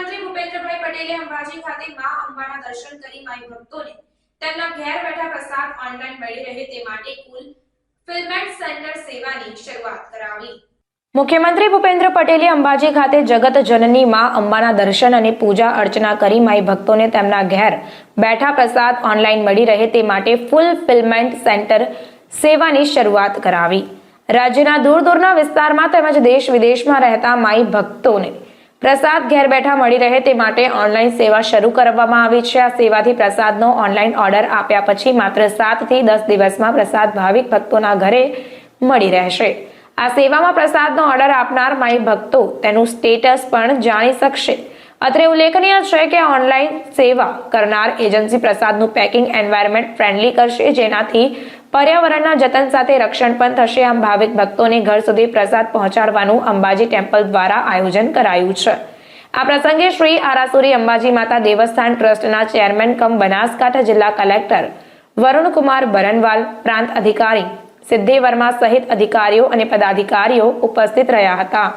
મુખ્યમંત્રી ભૂપેન્દ્રભાઈ પટેલે અંબાજી ખાતે મા અંબાના દર્શન કરી માઈ ભક્તોને તેમના ઘેર બેઠા પ્રસાદ ઓનલાઈન મળી રહે તે માટે કુલ ફિલ્મેન્ટ સેન્ટર સેવાની શરૂઆત કરાવી. મુખ્યમંત્રી ભૂપેન્દ્ર પટેલે અંબાજી ખાતે જગત જનની માં અંબાના દર્શન અને પૂજા અર્ચના કરી માઈ ભક્તોને તેમના ઘેર બેઠા પ્રસાદ ઓનલાઈન મળી રહે તે માટે ફૂલ ફિલમેન્ટ સેન્ટર સેવાની શરૂઆત કરાવી. રાજ્યના દૂર દૂરના વિસ્તારમાં તેમજ દેશ વિદેશમાં રહેતા માઈ ભક્તોને પ્રસાદ ઘેર બેઠા મળી રહે તે માટે ઓનલાઈન સેવા શરૂ કરવામાં આવી છે. આ સેવાથી પ્રસાદનો ઓનલાઈન ઓર્ડર આપ્યા પછી માત્ર સાતથી દસ દિવસમાં પ્રસાદ ભાવિક ભક્તોના ઘરે મળી રહેશે. આ સેવામાં પ્રસાદનો ઓર્ડર આપનાર માઈ ભક્તો તેનું સ્ટેટસ પણ જાણી શકશે. અત્રે ઉલ્લેખનીય છે કે ઓનલાઈન સેવા કરનાર એજન્સી પ્રસાદનું પેકિંગ એન્વાયરમેન્ટ ફ્રેન્ડલી કરશે, જેનાથી પર્યાવરણના જતન સાથે રક્ષણ પણ થશે. આમ ભાવિક ભક્તોને ઘર સુધી પ્રસાદ પહોંચાડવાનું અંબાજી ટેમ્પલ દ્વારા આયોજન કરાયું છે. આ પ્રસંગે શ્રી આરાસુરી અંબાજી માતા દેવસ્થાન ટ્રસ્ટના ચેરમેન કમ બનાસકાંઠા જિલ્લા કલેક્ટર વરુણકુમાર બરનવાલ, પ્રાંત અધિકારી સિદ્ધિ વર્મા સહિત અધિકારીઓ અને પદાધિકારીઓ ઉપસ્થિત રહ્યા હતા.